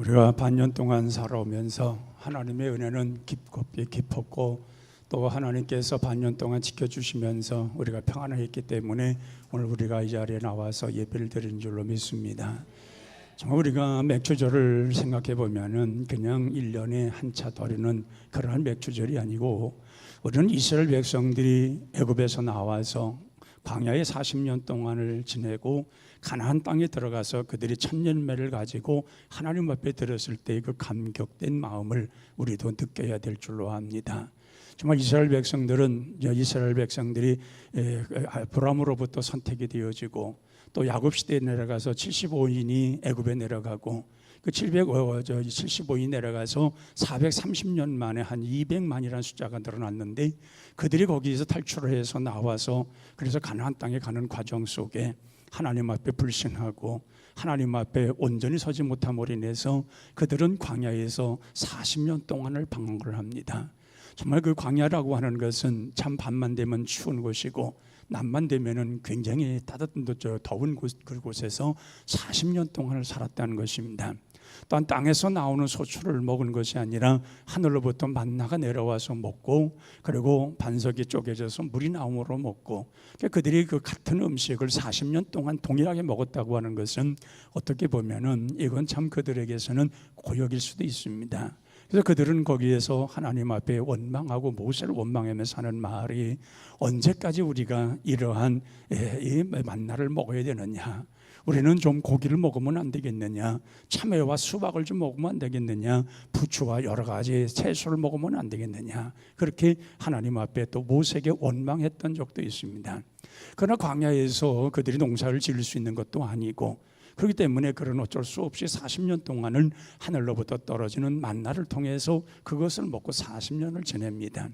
우리가 반년 동안 살아오면서 하나님의 은혜는 깊고 깊었고 또 하나님께서 반년 동안 지켜주시면서 우리가 평안했기 때문에 오늘 우리가 이 자리에 나와서 예배를 드리는 줄로 믿습니다. 정말 우리가 맥주절을 생각해 보면은 그냥 1년에 한 차 더리는 그러한 맥주절이 아니고 우리는 이스라엘 백성들이 애굽에서 나와서 광야에 40년 동안을 지내고 가나안 땅에 들어가서 그들이 천년매를 가지고 하나님 앞에 들었을 때 그 감격된 마음을 우리도 느껴야 될 줄로 압니다. 정말 이스라엘 백성들은 이스라엘 백성들이 아브라함으로부터 선택이 되어지고 또 야곱 시대에 내려가서 75인이 애굽에 내려가고 그 700, 어, 저 75인 내려가서 430년 만에 한 200만이라는 숫자가 늘어났는데 그들이 거기에서 탈출을 해서 나와서 그래서 가나안 땅에 가는 과정 속에 하나님 앞에 불신하고 하나님 앞에 온전히 서지 못함으로 인해서 그들은 광야에서 40년 동안을 방황을 합니다. 정말 그 광야라고 하는 것은 참 밤만 되면 추운 곳이고 낮만 되면은 굉장히 따뜻한 더운 곳 그곳에서 40년 동안을 살았다는 것입니다. 또한 땅에서 나오는 소출을 먹은 것이 아니라 하늘로부터 만나가 내려와서 먹고 그리고 반석이 쪼개져서 물이 나옴으로 먹고 그러니까 그들이 그 같은 음식을 40년 동안 동일하게 먹었다고 하는 것은 어떻게 보면은 이건 참 그들에게서는 고역일 수도 있습니다. 그래서 그들은 거기에서 하나님 앞에 원망하고 모세를 원망하며 사는 말이 언제까지 우리가 이러한 이 만나를 먹어야 되느냐? 우리는 좀 고기를 먹으면 안 되겠느냐? 참외와 수박을 좀 먹으면 안 되겠느냐? 부추와 여러 가지 채소를 먹으면 안 되겠느냐? 그렇게 하나님 앞에 또 모세에게 원망했던 적도 있습니다. 그러나 광야에서 그들이 농사를 지을 수 있는 것도 아니고 그렇기 때문에 그런 어쩔 수 없이 40년 동안은 하늘로부터 떨어지는 만나를 통해서 그것을 먹고 40년을 지냅니다.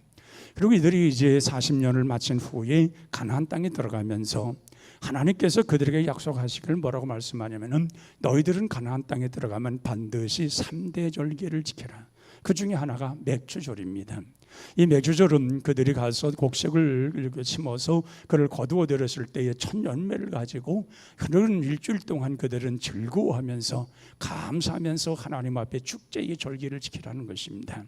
그리고 이들이 이제 40년을 마친 후에 가나안 땅에 들어가면서 하나님께서 그들에게 약속하시기를 뭐라고 말씀하냐면은 너희들은 가나안 땅에 들어가면 반드시 3대 절기를 지켜라. 그 중에 하나가 맥주절입니다. 이 맥주절은 그들이 가서 곡식을 심어서 그를 거두어 들였을 때의 첫 열매를 가지고 그런 일주일 동안 그들은 즐거워하면서 감사하면서 하나님 앞에 축제의 절기를 지키라는 것입니다.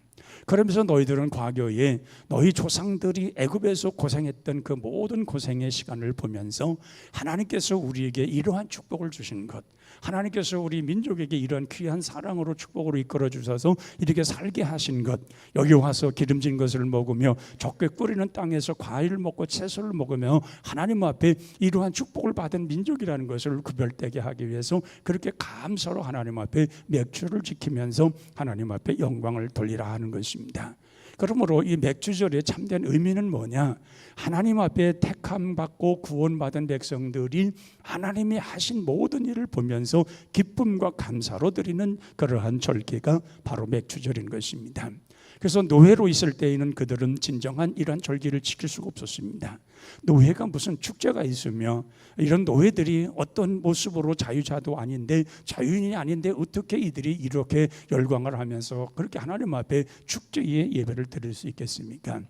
그러면서 너희들은 과거에 너희 조상들이 애굽에서 고생했던 그 모든 고생의 시간을 보면서 하나님께서 우리에게 이러한 축복을 주신 것, 하나님께서 우리 민족에게 이런 귀한 사랑으로 축복으로 이끌어 주셔서 이렇게 살게 하신 것, 여기 와서 기름진 것을 먹으며 적게 끓이는 땅에서 과일을 먹고 채소를 먹으며 하나님 앞에 이러한 축복을 받은 민족이라는 것을 구별되게 하기 위해서 그렇게 감사로 하나님 앞에 맥주를 지키면서 하나님 앞에 영광을 돌리라 하는 것 입니다. 그러므로 이 맥주절의 참된 의미는 뭐냐? 하나님 앞에 택함 받고 구원받은 백성들이 하나님이 하신 모든 일을 보면서 기쁨과 감사로 드리는 그러한 절기가 바로 맥주절인 것입니다. 그래서 노예로 있을 때에는 그들은 진정한 이러한 절기를 지킬 수가 없었습니다. 노예가 무슨 축제가 있으며 이런 노예들이 어떤 모습으로 자유자도 아닌데 자유인이 아닌데 어떻게 이들이 이렇게 열광을 하면서 그렇게 하나님 앞에 축제의 예배를 드릴 수 있겠습니까?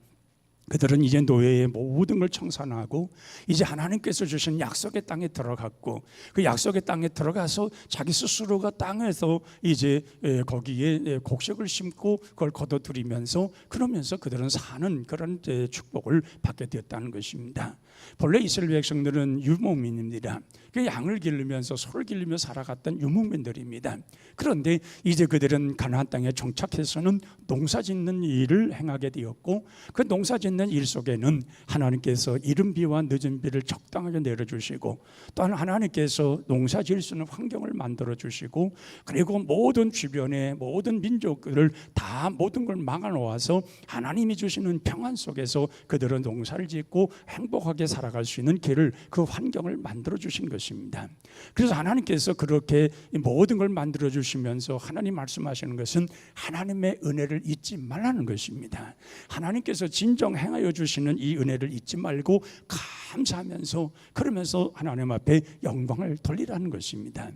그들은 이제 노예의 모든 걸 청산하고 이제 하나님께서 주신 약속의 땅에 들어갔고 그 약속의 땅에 들어가서 자기 스스로가 땅에서 이제 거기에 곡식을 심고 그걸 거둬들이면서 그러면서 그들은 사는 그런 축복을 받게 되었다는 것입니다. 본래 이스라엘 백성들은 유목민입니다. 그 양을 기르면서 소를 기르며 살아갔던 유목민들입니다. 그런데 이제 그들은 가나안 땅에 정착해서는 농사짓는 일을 행하게 되었고 그 농사짓는 일 속에는 하나님께서 이른 비와 늦은 비를 적당하게 내려주시고 또한 하나님께서 농사지을 수 있는 환경을 만들어 주시고 그리고 모든 주변의 모든 민족들을 다 모든 걸 막아 놓아서 하나님이 주시는 평안 속에서 그들은 농사를 짓고 행복하게 살아갈 수 있는 길을 그 환경을 만들어 주신 것입니다. 그래서 하나님께서 그렇게 모든 걸 만들어 주시면서 하나님 말씀하시는 것은 하나님의 은혜를 잊지 말라는 것입니다. 하나님께서 진정 행하여 주시는 이 은혜를 잊지 말고 감사하면서 그러면서 하나님 앞에 영광을 돌리라는 것입니다.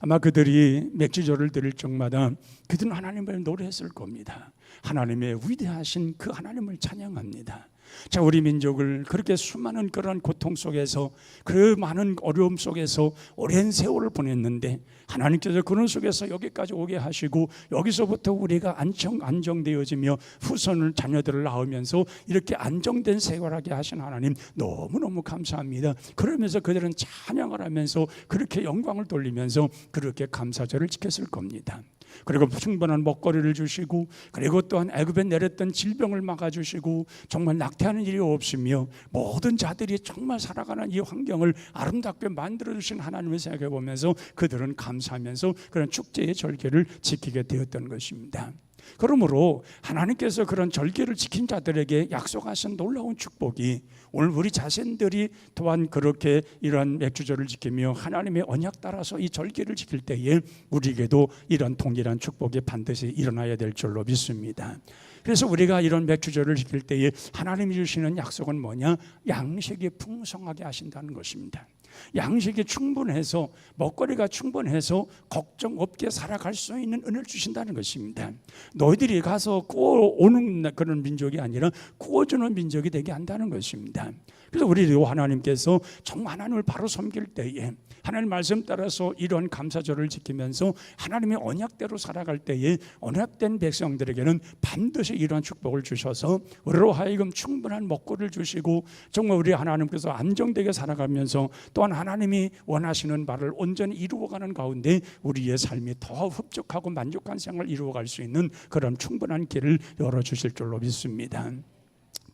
아마 그들이 맥주절을 드릴 적마다 그들은 하나님을 노래했을 겁니다. 하나님의 위대하신 그 하나님을 찬양합니다. 자, 우리 민족을 그렇게 수많은 그런 고통 속에서 그 많은 어려움 속에서 오랜 세월을 보냈는데 하나님께서 그런 속에서 여기까지 오게 하시고 여기서부터 우리가 안정 안정되어지며 후손을 자녀들을 낳으면서 이렇게 안정된 생활하게 하신 하나님 너무너무 감사합니다. 그러면서 그들은 찬양을 하면서 그렇게 영광을 돌리면서 그렇게 감사절을 지켰을 겁니다. 그리고 충분한 먹거리를 주시고 그리고 또한 애굽에 내렸던 질병을 막아 주시고 정말 낙태 하는 일이 없으며 모든 자들이 정말 살아가는 이 환경을 아름답게 만들어 주신 하나님을 생각해 보면서 그들은 감사하면서 그런 축제의 절기를 지키게 되었던 것입니다. 그러므로 하나님께서 그런 절기를 지킨 자들에게 약속하신 놀라운 축복이 오늘 우리 자신들이 또한 그렇게 이러한 맥주절을 지키며 하나님의 언약 따라서 이 절기를 지킬 때에 우리에게도 이런 동일한 축복이 반드시 일어나야 될 줄로 믿습니다. 그래서 우리가 이런 맥주절을 지킬 때에 하나님이 주시는 약속은 뭐냐? 양식이 풍성하게 하신다는 것입니다. 양식이 충분해서 먹거리가 충분해서 걱정 없게 살아갈 수 있는 은혜를 주신다는 것입니다. 너희들이 가서 구워 오는 그런 민족이 아니라 구워주는 민족이 되게 한다는 것입니다. 그래서 우리도 하나님께서 정말 하나님을 바로 섬길 때에 하나님 말씀 따라서 이런 감사절을 지키면서 하나님의 언약대로 살아갈 때에 언약된 백성들에게는 반드시 이러한 축복을 주셔서 우리로 하여금 충분한 먹거리를 주시고 정말 우리 하나님께서 안정되게 살아가면서 또한 하나님이 원하시는 바를 온전히 이루어가는 가운데 우리의 삶이 더 흡족하고 만족한 생활을 이루어갈 수 있는 그런 충분한 길을 열어주실 줄로 믿습니다.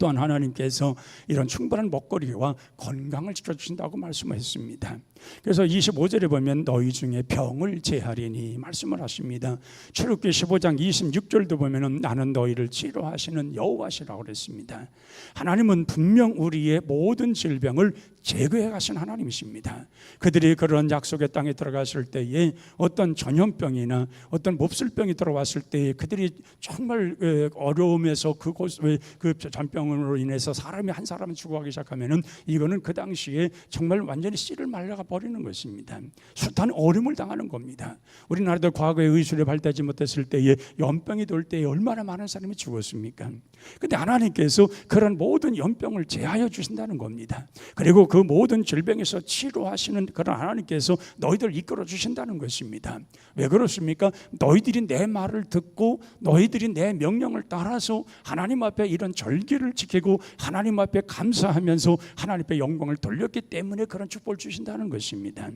또한 하나님께서 이런 충분한 먹거리와 건강을 지켜주신다고 말씀하셨습니다. 그래서 25절에 보면 너희 중에 병을 제하리니 말씀을 하십니다. 출애굽기 15장 26절도 보면은 나는 너희를 치료하시는 여호와시라고 그랬습니다. 하나님은 분명 우리의 모든 질병을 제거해 가신 하나님이십니다. 그들이 그런 약속의 땅에 들어갔을 때에 어떤 전염병이나 어떤 몹쓸병이 들어왔을 때에 그들이 정말 어려움에서 그곳 그 전병으로 인해서 사람이 한 사람이 죽어가기 시작하면은 이거는 그 당시에 정말 완전히 씨를 말라가 버리는 것입니다. 숱한 어려움을 당하는 겁니다. 우리나라도 과거에 의술에 발달하지 못했을 때에 연병이 돌 때에 얼마나 많은 사람이 죽었습니까? 근데 하나님께서 그런 모든 연병을 제하여 주신다는 겁니다. 그리고 그 모든 질병에서 치료하시는 그런 하나님께서 너희들 이끌어 주신다는 것입니다. 왜 그렇습니까? 너희들이 내 말을 듣고 너희들이 내 명령을 따라서 하나님 앞에 이런 절기를 지키고 하나님 앞에 감사하면서 하나님 앞에 영광을 돌렸기 때문에 그런 축복을 주신다는 것입니다.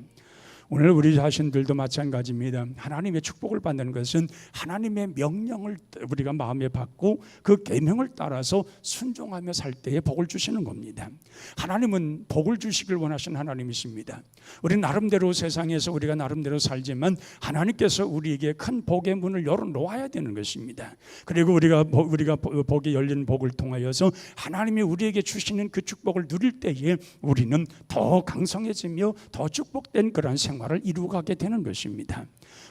오늘 우리 자신들도 마찬가지입니다. 하나님의 축복을 받는 것은 하나님의 명령을 우리가 마음에 받고 그 계명을 따라서 순종하며 살 때에 복을 주시는 겁니다. 하나님은 복을 주시길 원하시는 하나님이십니다. 우리 나름대로 세상에서 우리가 나름대로 살지만 하나님께서 우리에게 큰 복의 문을 열어 놓아야 되는 것입니다. 그리고 우리가 우리가 복이 열린 복을 통하여서 하나님이 우리에게 주시는 그 축복을 누릴 때에 우리는 더 강성해지며 더 축복된 그런 생활 생활을 이루어가게 되는 것입니다.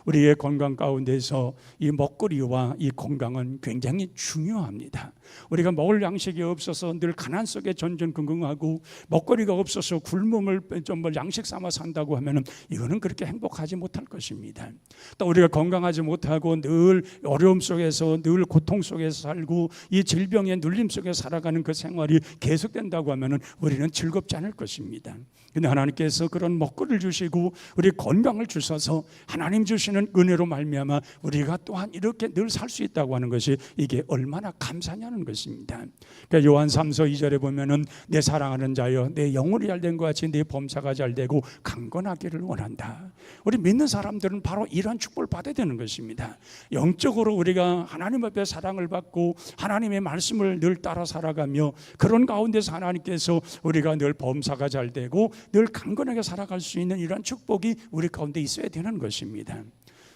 우리의 건강 가운데서 이 먹거리와 이 건강은 굉장히 중요합니다. 우리가 먹을 양식이 없어서 늘 가난 속에 전전긍긍하고 먹거리가 없어서 굶음을 좀 양식 삼아 산다고 하면은 이거는 그렇게 행복하지 못할 것입니다. 또 우리가 건강하지 못하고 늘 어려움 속에서 늘 고통 속에서 살고 이 질병의 눌림 속에 살아가는 그 생활이 계속된다고 하면은 우리는 즐겁지 않을 것입니다. 근데 하나님께서 그런 먹거리를 주시고 우리 건강을 주셔서 하나님 주 시는 은혜로 말미암아 우리가 또한 이렇게 늘 살 수 있다고 하는 것이 이게 얼마나 감사냐는 것입니다. 그러니까 요한 3서 2절에 보면은 내 사랑하는 자여 내 영혼이 잘된 것 같이 내 범사가 잘 되고 강건하기를 원한다. 우리 믿는 사람들은 바로 이러한 축복을 받아야 되는 것입니다. 영적으로 우리가 하나님 앞에 사랑을 받고 하나님의 말씀을 늘 따라 살아가며 그런 가운데서 하나님께서 우리가 늘 범사가 잘 되고 늘 강건하게 살아갈 수 있는 이러한 축복이 우리 가운데 있어야 되는 것입니다.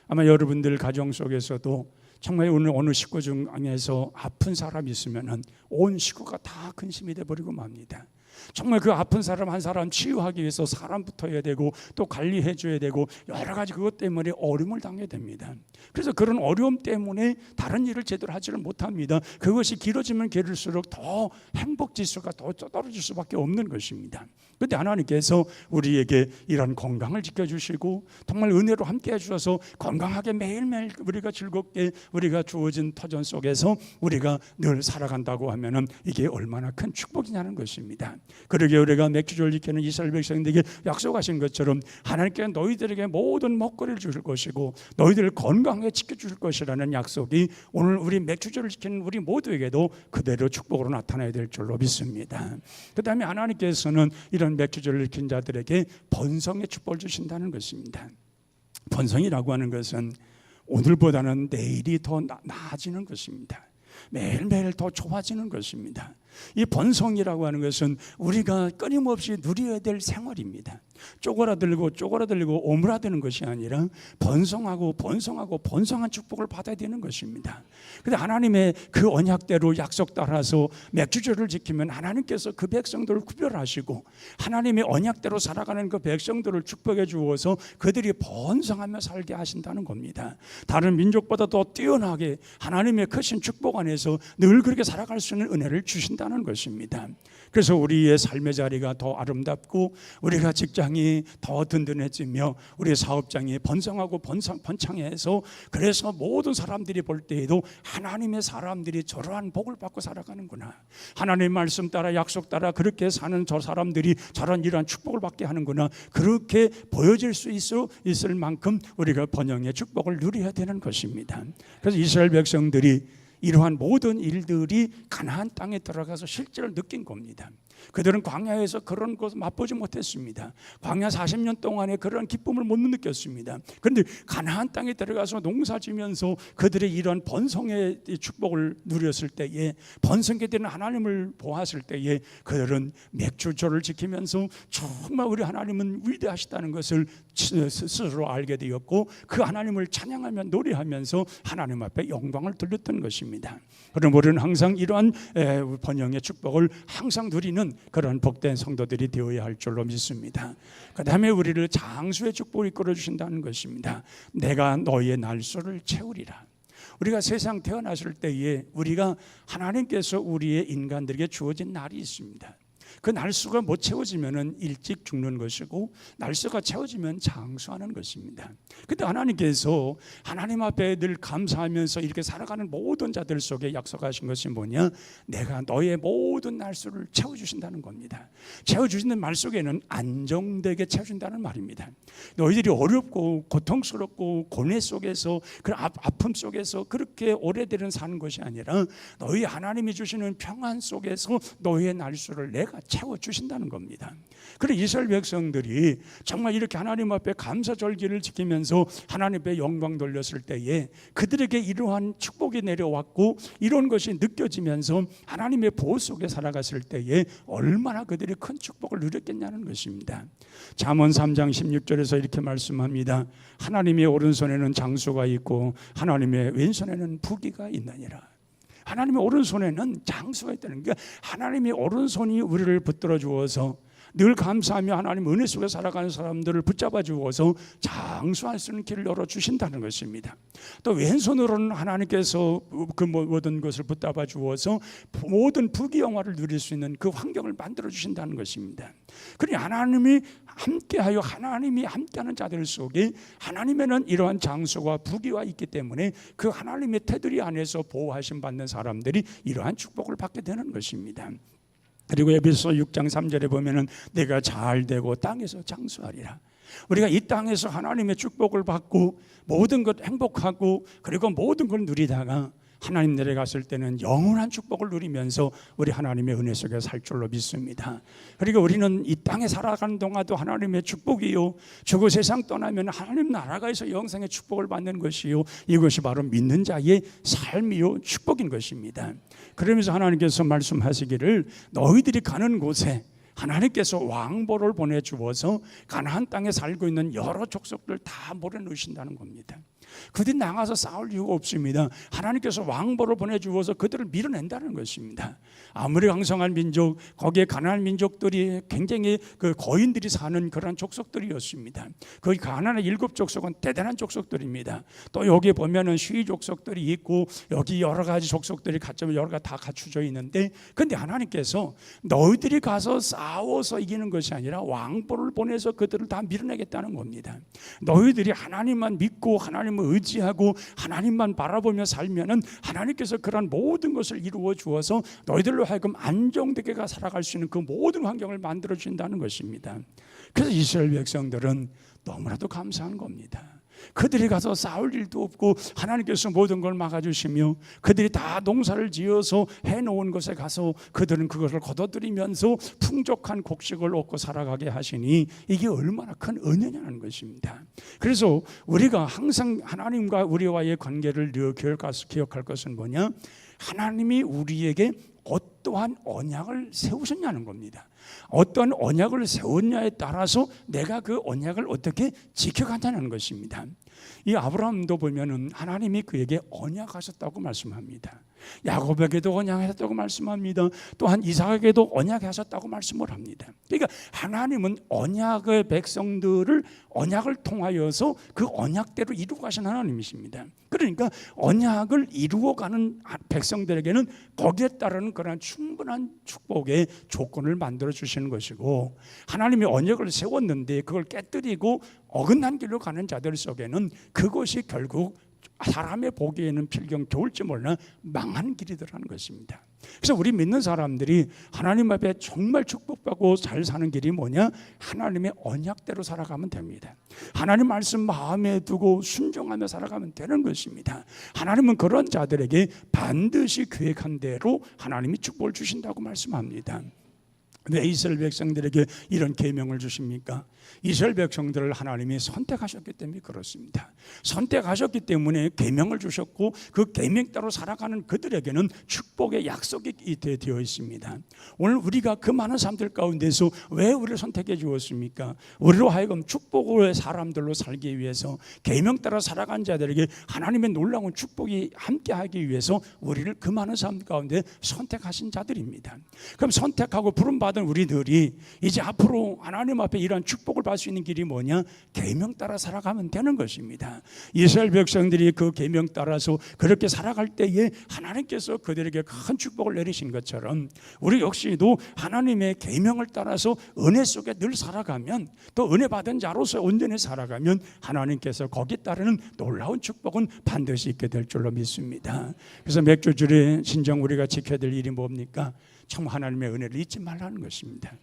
아마 여러분들 가정 속에서도 정말 오늘 어느 식구 중에서 아픈 사람이 있으면은 온 식구가 다 근심이 돼 버리고 맙니다. 정말 그 아픈 사람 한 사람 치유하기 위해서 사람부터 해야 되고 또 관리해 줘야 되고 여러 가지 그것 때문에 어려움을 당해야 됩니다. 그래서 그런 어려움 때문에 다른 일을 제대로 하지를 못합니다. 그것이 길어지면 길을수록 더 행복 지수가 더 떨어질 수밖에 없는 것입니다. 그런데 하나님께서 우리에게 이런 건강을 지켜주시고 정말 은혜로 함께 해주셔서 건강하게 매일매일 우리가 즐겁게 우리가 주어진 터전 속에서 우리가 늘 살아간다고 하면은 이게 얼마나 큰 축복이냐는 것입니다. 그러게 우리가 맥주를 지키는 이스라엘 백성들에게 약속하신 것처럼 하나님께 너희들에게 모든 먹거리를 주실 것이고 너희들을 건강하게 지켜주실 것이라는 약속이 오늘 우리 맥주절을 지키는 우리 모두에게도 그대로 축복으로 나타나야 될 줄로 믿습니다. 그 다음에 하나님께서는 이런 맥주절을 지킨 자들에게 번성의 축복을 주신다는 것입니다. 번성이라고 하는 것은 오늘보다는 내일이 더 나- 나아지는 것입니다. 매일매일 더 좋아지는 것입니다. 이 번성이라고 하는 것은 우리가 끊임없이 누려야 될 생활입니다. 쪼그라들고 쪼그라들고 오므라드는 것이 아니라 번성하고 번성하고 번성한 축복을 받아야 되는 것입니다. 근데 하나님의 그 언약대로 약속 따라서 맥주절을 지키면 하나님께서 그 백성들을 구별하시고 하나님의 언약대로 살아가는 그 백성들을 축복해 주어서 그들이 번성하며 살게 하신다는 겁니다. 다른 민족보다 더 뛰어나게 하나님의 크신 축복 안에서 늘 그렇게 살아갈 수 있는 은혜를 주신 다는 것입니다. 그래서 우리의 삶의 자리가 더 아름답고 우리가 직장이 더 든든해지며 우리 사업장이 번성하고 번성 번창해서 그래서 모든 사람들이 볼 때에도 하나님의 사람들이 저러한 복을 받고 살아가는구나. 하나님 말씀 따라 약속 따라 그렇게 사는 저 사람들이 저런 이러한 축복을 받게 하는구나. 그렇게 보여질 수 있어 있을 만큼 우리가 번영의 축복을 누려야 되는 것입니다. 그래서 이스라엘 백성들이 이러한 모든 일들이 가나안 땅에 들어가서 실제로 느낀 겁니다. 그들은 광야에서 그런 것을 맛보지 못했습니다. 광야 40년 동안에 그런 기쁨을 못 느꼈습니다. 그런데 가나안 땅에 들어가서 농사지면서 그들의 이런 번성의 축복을 누렸을 때에 번성게 되는 하나님을 보았을 때에 그들은 맥주조를 지키면서 정말 우리 하나님은 위대하시다는 것을 스스로 알게 되었고 그 하나님을 찬양하며 노래하면서 하나님 앞에 영광을 돌렸던 것입니다. 그럼 우리는 항상 이러한 에, 번영의 축복을 항상 누리는 그런 복된 성도들이 되어야 할 줄로 믿습니다. 그 다음에 우리를 장수의 축복을 이끌어 주신다는 것입니다. 내가 너의 날수를 채우리라. 우리가 세상 태어났을 때에 우리가 하나님께서 우리의 인간들에게 주어진 날이 있습니다. 그 날수가 못 채워지면은 일찍 죽는 것이고 날수가 채워지면 장수하는 것입니다. 근데 하나님께서 하나님 앞에 늘 감사하면서 이렇게 살아가는 모든 자들 속에 약속하신 것이 뭐냐? 내가 너의 모든 날수를 채워 주신다는 겁니다. 채워 주시는 말 속에는 안정되게 채워 준다는 말입니다. 너희들이 어렵고 고통스럽고 고뇌 속에서 그 아- 아픔 속에서 그렇게 오래되는 사는 것이 아니라 너희 하나님이 주시는 평안 속에서 너희의 날수를 내가 채워 주신다는 겁니다. 그래 이스라엘 백성들이 정말 이렇게 하나님 앞에 감사 절기를 지키면서 하나님 앞에 영광 돌렸을 때에 그들에게 이러한 축복이 내려왔고 이런 것이 느껴지면서 하나님의 보호 속에 살아갔을 때에 얼마나 그들이 큰 축복을 누렸겠냐는 것입니다. 잠언 3장 16절에서 이렇게 말씀합니다. 하나님의 오른손에는 장수가 있고 하나님의 왼손에는 부귀가 있느니라. 하나님의 오른손에는 장수가 있다는 게 하나님의 오른손이 우리를 붙들어 주어서 늘 감사하며 하나님 은혜 속에 살아가는 사람들을 붙잡아 주어서 장수할 수 있는 길을 열어 주신다는 것입니다. 또 왼손으로는 하나님께서 그 모든 것을 붙잡아 주어서 모든 부귀영화를 누릴 수 있는 그 환경을 만들어 주신다는 것입니다. 그러니 하나님이 함께하여 하나님이 함께하는 자들 속에 하나님에는 이러한 장수와 부귀와 있기 때문에 그 하나님의 테두리 안에서 보호하심 받는 사람들이 이러한 축복을 받게 되는 것입니다. 그리고 에베소 6장 3절에 보면은 내가 잘 되고 땅에서 장수하리라. 우리가 이 땅에서 하나님의 축복을 받고 모든 것 행복하고 그리고 모든 걸 누리다가 하나님 내려갔을 때는 영원한 축복을 누리면서 우리 하나님의 은혜 속에 살 줄로 믿습니다. 그리고 우리는 이 땅에 살아가는 동안도 하나님의 축복이요. 저거 세상 떠나면 하나님 나라가에서 영생의 축복을 받는 것이요. 이것이 바로 믿는 자의 삶이요 축복인 것입니다. 그러면서 하나님께서 말씀하시기를 너희들이 가는 곳에 하나님께서 왕보를 보내 주어서 가나안 땅에 살고 있는 여러 족속들 다 몰아넣으신다는 겁니다. 그들이 나가서 싸울 이유가 없습니다. 하나님께서 왕보를 보내주어서 그들을 밀어낸다는 것입니다. 아무리 강성한 민족, 거기에 가난한 민족들이 굉장히 그 거인들이 사는 그런 족속들이었습니다. 거기 가난한 일곱 족속은 대단한 족속들입니다. 또 여기 보면은 시위 족속들이 있고 여기 여러 가지 족속들이 갖추면 여러 가지 다 갖추져 있는데, 근데 하나님께서 너희들이 가서 싸워서 이기는 것이 아니라 왕보를 보내서 그들을 다 밀어내겠다는 겁니다. 너희들이 하나님만 믿고 하나님 을 의지하고 하나님만 바라보며 살면은 하나님께서 그런 모든 것을 이루어 주어서 너희들로 하여금 안정되게 가 살아갈 수 있는 그 모든 환경을 만들어 주신다는 것입니다. 그래서 이스라엘 백성들은 너무나도 감사한 겁니다. 그들이 가서 싸울 일도 없고 하나님께서 모든 걸 막아주시며 그들이 다 농사를 지어서 해놓은 것에 가서 그들은 그것을 거둬들이면서 풍족한 곡식을 얻고 살아가게 하시니 이게 얼마나 큰 은혜냐는 것입니다. 그래서 우리가 항상 하나님과 우리와의 관계를 늘 기억할 것은 뭐냐? 하나님이 우리에게 어떠한 언약을 세우셨냐는 겁니다. 어떤 언약을 세웠냐에 따라서 내가 그 언약을 어떻게 지켜간다는 것입니다. 이 아브라함도 보면은 하나님이 그에게 언약하셨다고 말씀합니다. 야곱에게도 언약하셨다고 말씀합니다. 또한 이삭에게도 언약하셨다고 말씀을 합니다. 그러니까 하나님은 언약의 백성들을 언약을 통하여서 그 언약대로 이루어 가신 하나님이십니다. 그러니까 언약을 이루어가는 백성들에게는 거기에 따르는 그런 충분한 축복의 조건을 만들어 주시는 것이고 하나님이 언약을 세웠는데 그걸 깨뜨리고 어긋난 길로 가는 자들 속에는 그것이 결국 사람의 보기에는 필경 좋을지 몰라 망한 길이더라는 것입니다. 그래서 우리 믿는 사람들이 하나님 앞에 정말 축복받고 잘 사는 길이 뭐냐? 하나님의 언약대로 살아가면 됩니다. 하나님 말씀 마음에 두고 순종하며 살아가면 되는 것입니다. 하나님은 그런 자들에게 반드시 계획한 대로 하나님이 축복을 주신다고 말씀합니다. 왜 이스라엘 백성들에게 이런 계명을 주십니까? 이스라엘 백성들을 하나님이 선택하셨기 때문에 그렇습니다. 선택하셨기 때문에 계명을 주셨고 그 계명 따로 살아가는 그들에게는 축복의 약속이 되어 있습니다. 오늘 우리가 그 많은 사람들 가운데서 왜 우리를 선택해 주었습니까? 우리로 하여금 축복의 사람들로 살기 위해서 계명 따라 살아간 자들에게 하나님의 놀라운 축복이 함께하기 위해서 우리를 그 많은 사람 가운데 선택하신 자들입니다. 그럼 선택하고 부름 받은 우리들이 이제 앞으로 하나님 앞에 이러한 축복을 받을 수 있는 길이 뭐냐? 계명 따라 살아가면 되는 것입니다. 이스라엘 백성들이 그 계명 따라서 그렇게 살아갈 때에 하나님께서 그들에게 큰 축복을 내리신 것처럼 우리 역시도 하나님의 계명을 따라서 은혜 속에 늘 살아가면 또 은혜 받은 자로서 온전히 살아가면 하나님께서 거기에 따르는 놀라운 축복은 반드시 있게 될 줄로 믿습니다. 그래서 맥주줄에 신정 우리가 지켜야 될 일이 뭡니까? 참 하나님의 은혜를 잊지 말라는 것입니다.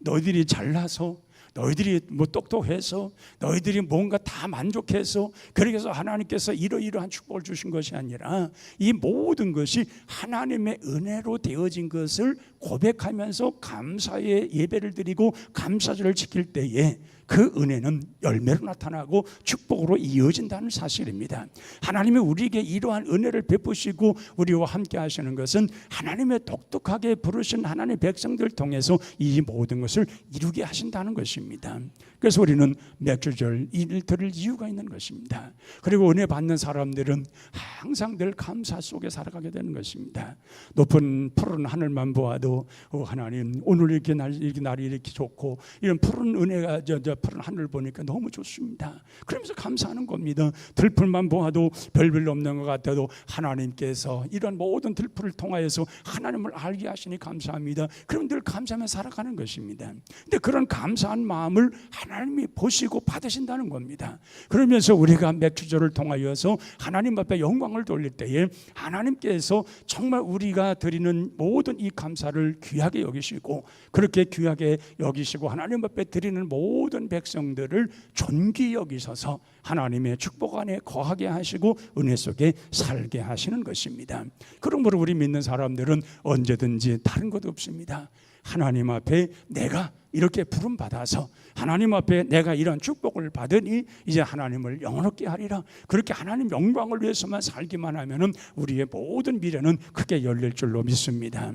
너희들이 잘나서 너희들이 뭐 똑똑해서 너희들이 뭔가 다 만족해서 그래서 하나님께서 이러이러한 축복을 주신 것이 아니라 이 모든 것이 하나님의 은혜로 되어진 것을 고백하면서 감사의 예배를 드리고 감사절을 지킬 때에 그 은혜는 열매로 나타나고 축복으로 이어진다는 사실입니다. 하나님이 우리에게 이러한 은혜를 베푸시고 우리와 함께 하시는 것은 하나님의 독특하게 부르신 하나님의 백성들 통해서 이 모든 것을 이루게 하신다는 것입니다. 그래서 우리는 맥주절 이를 들을 이유가 있는 것입니다. 그리고 은혜 받는 사람들은 항상 늘 감사 속에 살아가게 되는 것입니다. 높은 푸른 하늘만 보아도 어, 하나님 오늘 이렇게 날 이렇게 날이 이렇게 좋고 이런 푸른 은혜가 저, 저 푸른 하늘 보니까 너무 좋습니다. 그러면서 감사하는 겁니다. 들풀만 보아도 별별 없는 것 같아도 하나님께서 이런 모든 들풀을 통하여서 하나님을 알게 하시니 감사합니다. 그럼 늘 감사하며 살아가는 것입니다. 근데 그런 감사한 마음을 하나 하나님이 보시고 받으신다는 겁니다. 그러면서 우리가 맥주절을 통하여서 하나님 앞에 영광을 돌릴 때에 하나님께서 정말 우리가 드리는 모든 이 감사를 귀하게 여기시고 그렇게 귀하게 여기시고 하나님 앞에 드리는 모든 백성들을 존귀 여기셔서 하나님의 축복 안에 거하게 하시고 은혜 속에 살게 하시는 것입니다. 그러므로 우리 믿는 사람들은 언제든지 다른 것 없습니다. 하나님 앞에 내가 이렇게 부름 받아서 하나님 앞에 내가 이런 축복을 받으니 이제 하나님을 영원롭게 하리라. 그렇게 하나님 영광을 위해서만 살기만 하면은 우리의 모든 미래는 크게 열릴 줄로 믿습니다.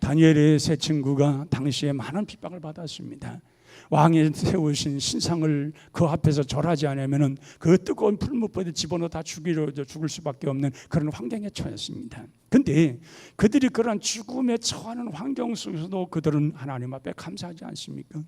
다니엘의 세 친구가 당시에 많은 핍박을 받았습니다. 왕이 세우신 신상을 그 앞에서 절하지 않으면은 그 뜨거운 풀무법에 집어넣어 다 죽이려 죽을 수밖에 없는 그런 환경에 처했습니다. 근데 그들이 그런 죽음에 처하는 환경 속에서도 그들은 하나님 앞에 감사하지 않습니까?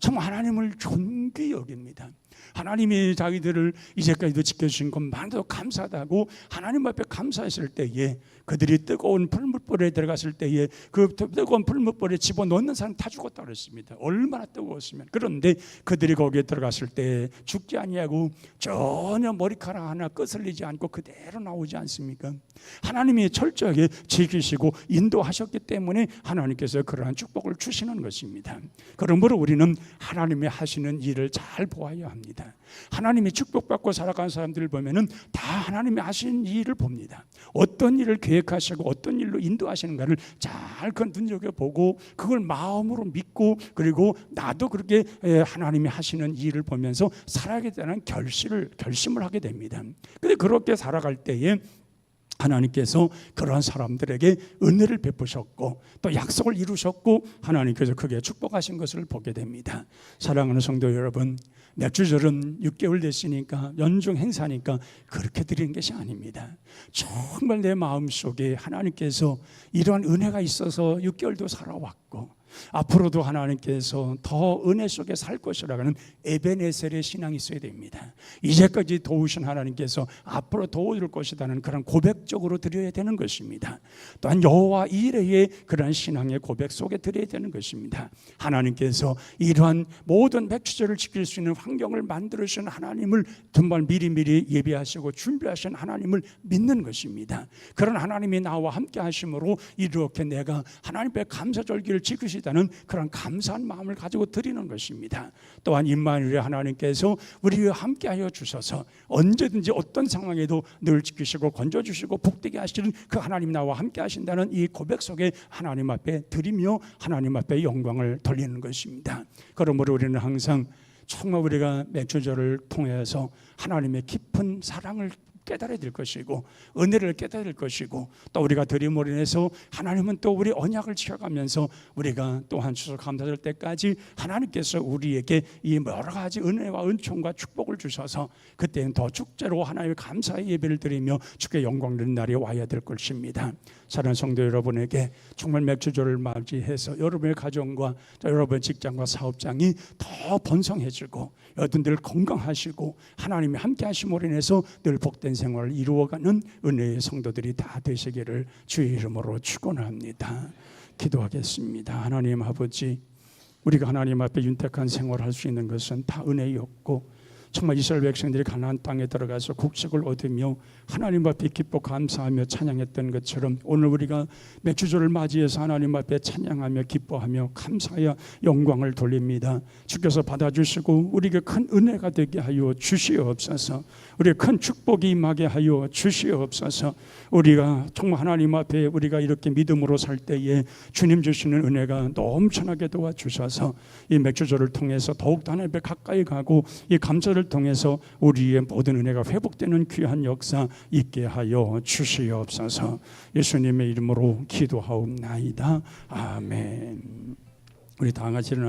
정말 하나님을 존귀 여깁니다. 하나님이 자기들을 이제까지도 지켜주신 것만도 감사하다고 하나님 앞에 감사했을 때에 그들이 뜨거운 풀무불에 들어갔을 때에 그 뜨거운 풀무불에 집어넣는 사람 다 죽었다 그랬습니다. 얼마나 뜨거웠으면 그런데 그들이 거기에 들어갔을 때 죽지 아니하고 전혀 머리카락 하나 거슬리지 않고 그대로 나오지 않습니까? 하나님이 철저하게 지키시고 인도하셨기 때문에 하나님께서 그러한 축복을 주시는 것입니다. 그러므로 우리는 하나님이 하시는 일을 잘 보아야 합니다. 하나님이 축복받고 살아가는 사람들을 보면은 다 하나님이 하신 일을 봅니다. 어떤 일을 계획하시고 어떤 일로 인도하시는가를 잘그 눈여겨 보고 그걸 마음으로 믿고 그리고 나도 그렇게 에, 하나님이 하시는 일을 보면서 살아가게 되는 결심을 결심을 하게 됩니다. 근데 그렇게 살아갈 때에 하나님께서 그러한 사람들에게 은혜를 베푸셨고 또 약속을 이루셨고 하나님께서 크게 축복하신 것을 보게 됩니다. 사랑하는 성도 여러분, 맥주절은 6개월 됐으니까 연중 행사니까 그렇게 드리는 것이 아닙니다. 정말 내 마음 속에 하나님께서 이러한 은혜가 있어서 6개월도 살아왔고 앞으로도 하나님께서 더 은혜 속에 살 것이라는 에베네셀의 신앙이 있어야 됩니다. 이제까지 도우신 하나님께서 앞으로 도와줄 것이라는 그런 고백적으로 드려야 되는 것입니다. 또한 여호와 이레의 그런 신앙의 고백 속에 드려야 되는 것입니다. 하나님께서 이러한 모든 백주절을 지킬 수 있는 환경을 만들어 주신 하나님을 정말 미리미리 예비하시고 준비하신 하나님을 믿는 것입니다. 그런 하나님이 나와 함께 하심으로 이렇게 내가 하나님께 감사절기를 지키시 있다는 그런 감사한 마음을 가지고 드리는 것입니다. 또한 임마누엘 하나님께서 우리와 함께하여 주셔서 언제든지 어떤 상황에도 늘 지키시고 건져 주시고 복되게 하시는 그 하나님 나와 함께 하신다는 이 고백 속에 하나님 앞에 드리며 하나님 앞에 영광을 돌리는 것입니다. 그러므로 우리는 항상 정말 우리가 맥주절을 통해서 하나님의 깊은 사랑을 깨달아야 될 것이고 은혜를 깨달아야 될 것이고 또 우리가 드림으로 인해서 하나님은 또 우리 언약을 지켜가면서 우리가 또한 추석 감사절 때까지 하나님께서 우리에게 이 여러 가지 은혜와 은총과 축복을 주셔서 그때는 더 축제로 하나님의 감사의 예배를 드리며 주께 영광 드리는 날이 와야 될 것입니다. 사랑하는 성도 여러분에게 정말 맥주절을 맞이해서 여러분의 가정과 여러분의 직장과 사업장이 더 번성해지고 여러분 늘 건강하시고 하나님이 함께 하심으로 인해서 늘 복된 생활을 이루어가는 은혜의 성도들이 다 되시기를 주의 이름으로 축원합니다. 기도하겠습니다. 하나님 아버지 우리가 하나님 앞에 윤택한 생활을 할수 있는 것은 다 은혜였고 정말 이스라엘 백성들이 가나안 땅에 들어가서 국적을 얻으며 하나님 앞에 기뻐 감사하며 찬양했던 것처럼 오늘 우리가 맥주절을 맞이해서 하나님 앞에 찬양하며 기뻐하며 감사하여 영광을 돌립니다. 주께서 받아주시고 우리에게 큰 은혜가 되게 하여 주시옵소서. 우리의 큰 축복이 임하게 하여 주시옵소서. 우리가 정말 하나님 앞에 우리가 이렇게 믿음으로 살 때에 주님 주시는 은혜가 넘쳐나게 도와주셔서 이 맥주절을 통해서 더욱 하나님 앞에 가까이 가고 이 감사를 통해서 우리의 모든 은혜가 회복되는 귀한 역사 있게 하여 주시옵소서. 예수님의 이름으로 기도하옵나이다. 아멘. 우리 다 같이 일어나